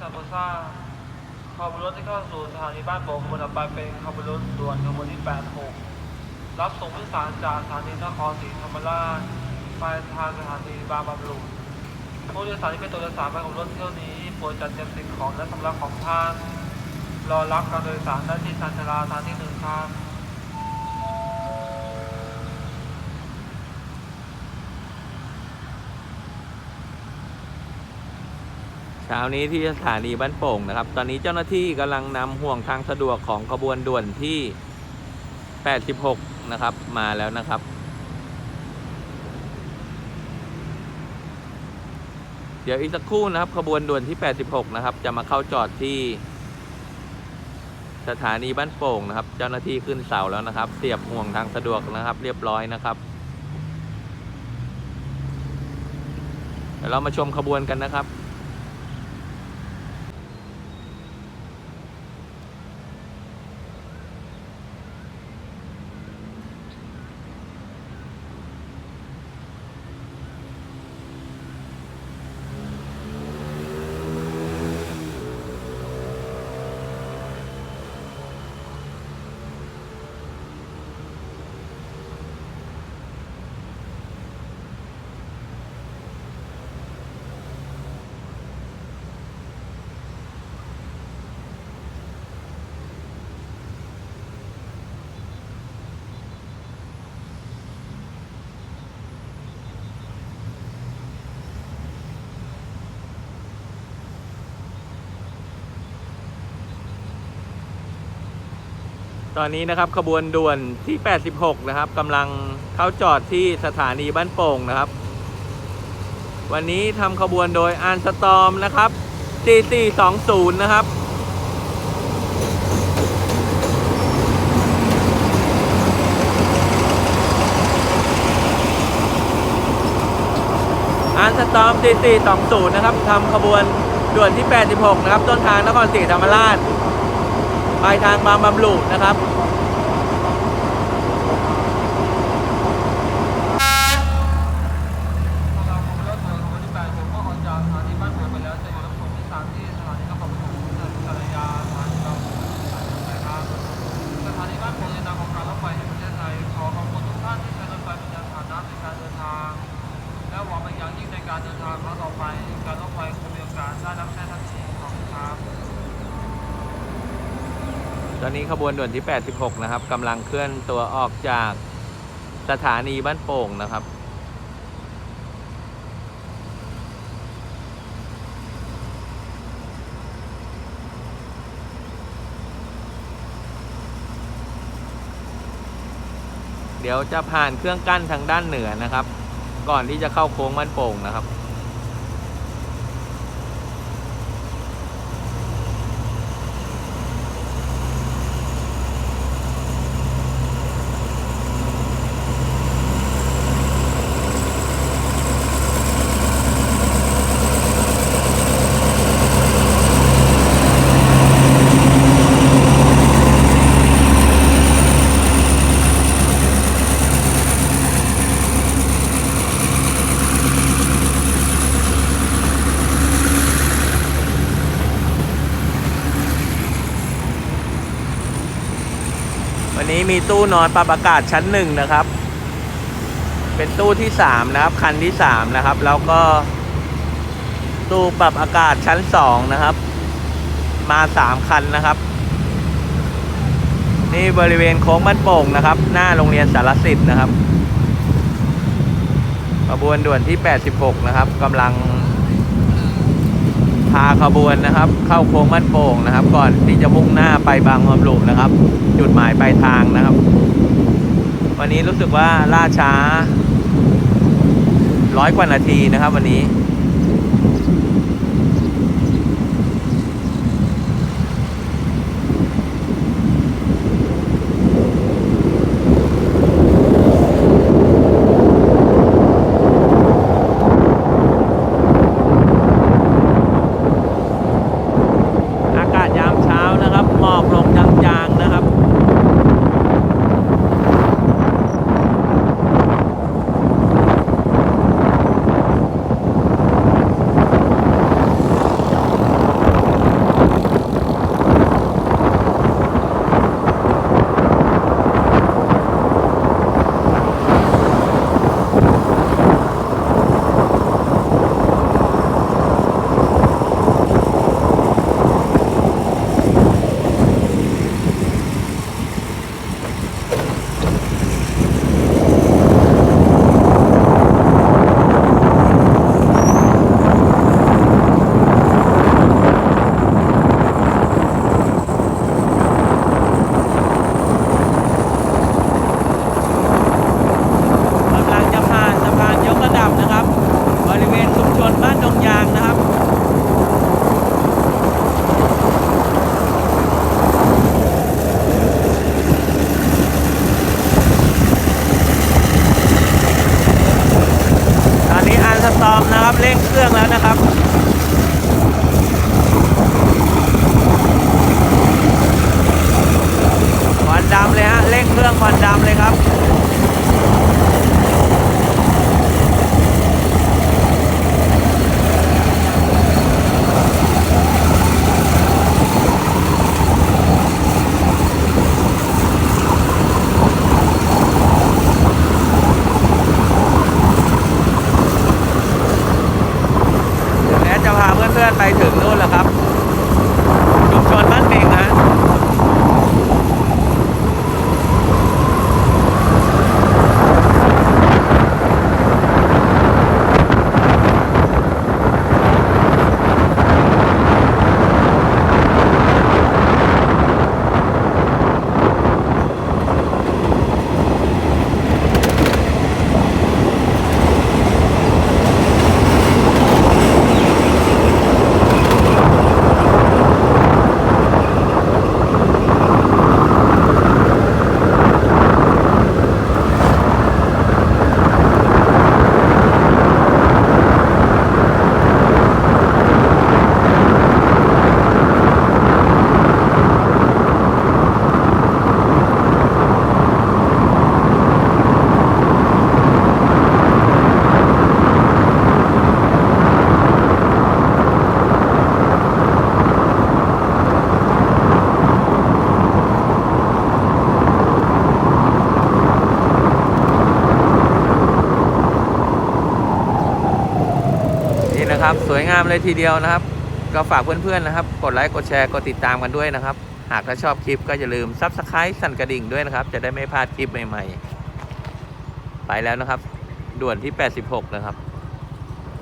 ซาโบซ่าขบวนรถที่เข้าสู่สถานีบ้านโป่งขบวนต่อไปเป็นขบวนรถด่วนขบวนที่ 86 รับส่งผู้โดยสารจากสถานีนครศรีธรรมราชไปทางสถานีบางบำรุงผู้โดยสารที่เป็นตัวโดยสารไปของรถเที่ยวนี้โปรดจัดเตรียมสิ่งของและสำรับของท่านรอรับการโดยสารได้ที่ชานชาลาสถานีหนึ่งครับ เช้านี้ที่สถานีบ้านโป่งนะครับ ตอนนี้เจ้าหน้าที่กำลังนำห่วงทางสะดวกของขบวนด่วนที่ 86 นะครับ มาแล้วนะครับ เดี๋ยวอีกสักครู่นะครับ ขบวนด่วนที่ 86 นะครับ จะมาเข้าจอดที่ สถานีบ้านโป่งนะครับ เจ้าหน้าที่ขึ้นเสาแล้วนะครับ เสียบห่วงทางสะดวกนะครับ เรียบร้อยนะครับเดี๋ยวเรามาชมขบวนกันนะครับ ตอนนี้นะครับขบวนด่วนที่ 86 นะครับกำลังเข้าจอดที่สถานีบ้านโป่งนะครับ วันนี้ทำขบวนโดยอานสตอมนะครับ 4420 นะครับอานสตอม4420 นะครับทำขบวนด่วนที่ 86 นะครับ ต้นทางนครศรีธรรมราช ปลายทางบางบำรุนะครับสำหรับขบวนรถด่วนขบวนที่8ผมก็ออกจาสถานีบ้านโป่งไปแล้วจะอยู่รับส่งที่สถานีสถามสถานีสารยาสถานีบางปูสถานีรถไฟฟ้าสถานีบ้านโป่งยังนำของการรถไฟแห่งประเทศไทยขอขอบคุณทุกท่านที่ใช้รถไฟเป็นยานานในการเดินทางและหวังเป็นอย่างยิ่งในการเดินทางครั้งต่อไป การรถไฟคงมีโอกาสได้รับใช้ท่านทีขอบคุณครับ ต อนนี้ขบวนด่วนที่ 86 นะครับกำลังเคลื่อนตัวออกจากสถานีบ้านโป่งนะครับ เดี๋ยวจะผ่านเครื่องกั้นทางด้านเหนือนะครับ ก่อนที่จะเข้าโค้งบ้านโป่งนะครับ นนี้มีตู้นอนปรับอากาศชั้นหนึ่งนะครับ เป็นตู้ที่สามนะครับ คันที่สามนะครับ แล้วก็ตู้ปรับอากาศชั้นสองนะครับ มาสามคันนะครับ นี่บริเวณโค้งบ้านโป่งนะครับ หน้าโรงเรียนสารสิทธิ์นะครับขบวนด่วนที่ 86 นะครับกำลัง ขบวนนะครับ เข้าโค้งมั่นโป่งนะครับ ก่อนที่จะมุ่งหน้าไปบางบำรุนะครับ จุดหมายปลายทางนะครับ วันนี้รู้สึกว่าล่าช้าร้อยกว่านาทีนะครับ วันนี้ ยางนะครับตอนนี้อันสตอมนะครับเร่งเครื่องแล้วนะครับ ลื่อนไปถึงนู่นแล้วครับ นะครับ สวยงามเลยทีเดียวนะครับ ก็ฝากเพื่อนๆนะครับ กดไลค์กดแชร์กดติดตามกันด้วยนะครับ หากถ้าชอบคลิปก็อย่าลืมซับสไครต์สั่นกระดิ่งด้วยนะครับ จะได้ไม่พลาดคลิปใหม่ๆ ไปแล้วนะครับ ด่วนที่ 86 นะครับ